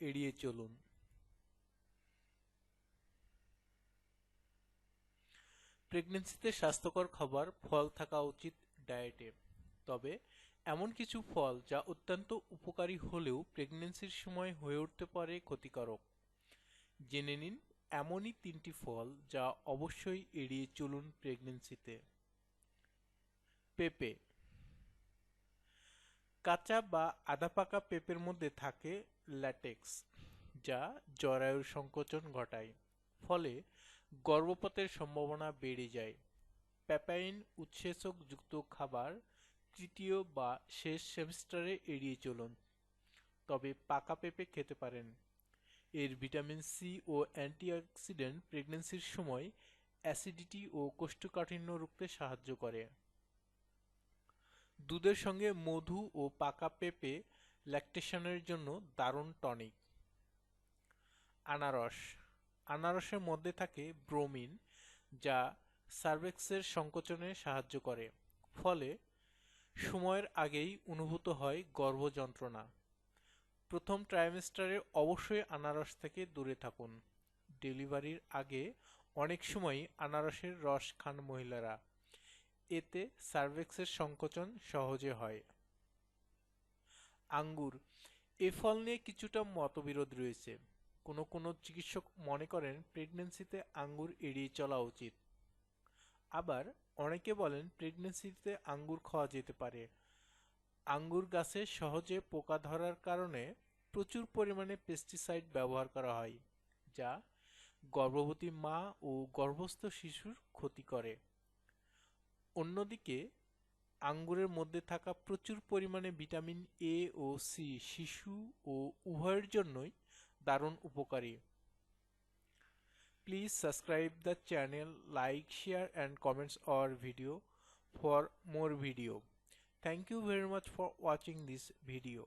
এড়িয়ে চলুন। প্রেগনেন্সিতে স্বাস্থ্যকর খাবার, ফল থাকা উচিত ডায়েটে। তবে এমন কিছু ফল যা অত্যন্ত উপকারী হলেও প্রেগনেন্সির সময় হয়ে উঠতে পারে ক্ষতিকারক। জেনে নিন, এমনই তিনটি ফল যা অবশ্যই এড়িয়ে চলুন প্রেগনেন্সিতে। পেঁপে কাঁচা বা আধা পাকা পেঁপের মধ্যে থাকে ল্যাটেক্স, যা জরায়ুর সংকোচন ঘটায়। ফলে গর্ভপাতের সম্ভাবনা বেড়ে যায়। প্যাপাইন উৎসেচক যুক্ত খাবার তৃতীয় বা শেষ সেমিস্টারে এড়িয়ে চলুন। তবে পাকা পেঁপে খেতে পারেন। এর ভিটামিন সি ও অ্যান্টিঅক্সিডেন্ট প্রেগনেন্সির সময় অ্যাসিডিটি ও কোষ্ঠকাঠিন্য রুখতে সাহায্য করে। দুধের সঙ্গে মধু ও পাকা পেঁপে ল্যাকটেশনের জন্য দারুণ টনিক আনারস, আনারসের মধ্যে থাকে ব্রোমিন যা সার্ভেক্সের সংকোচনে সাহায্য করে, ফলে সময়ের আগেই অনুভূত হয় গর্ভযন্ত্রণা। প্রথম ট্রাইমেস্টারে অবশ্যই আনারস থেকে দূরে থাকুন। ডেলিভারির আগে অনেক সময়ই আনারসের রস খান মহিলারা। এতে সার্ভেক্সের সংকোচন সহজে হয়। আঙ্গুর, এ ফল নিয়ে কিছুটা মতবিরোধ রয়েছে। কোনো কোনো চিকিৎসক মনে করেন প্রেগনেন্সিতে আঙ্গুর এড়িয়ে চলা উচিত। আবার অনেকে বলেন প্রেগনেন্সিতে আঙ্গুর খাওয়া যেতে পারে। আঙ্গুর গাছে সহজে পোকা ধরার কারণে প্রচুর পরিমাণে পেস্টিসাইড ব্যবহার করা হয়, যা গর্ভবতী মা ও গর্ভস্থ শিশুর ক্ষতি করে। অন্যদিকে, আঙ্গুরের মধ্যে থাকা প্রচুর পরিমাণে ভিটামিন এ ও সি শিশু ও উভয়ের জন্যই দারুণ উপকারী। Please subscribe the channel like share and comments our video for more video thank you very much for watching this video.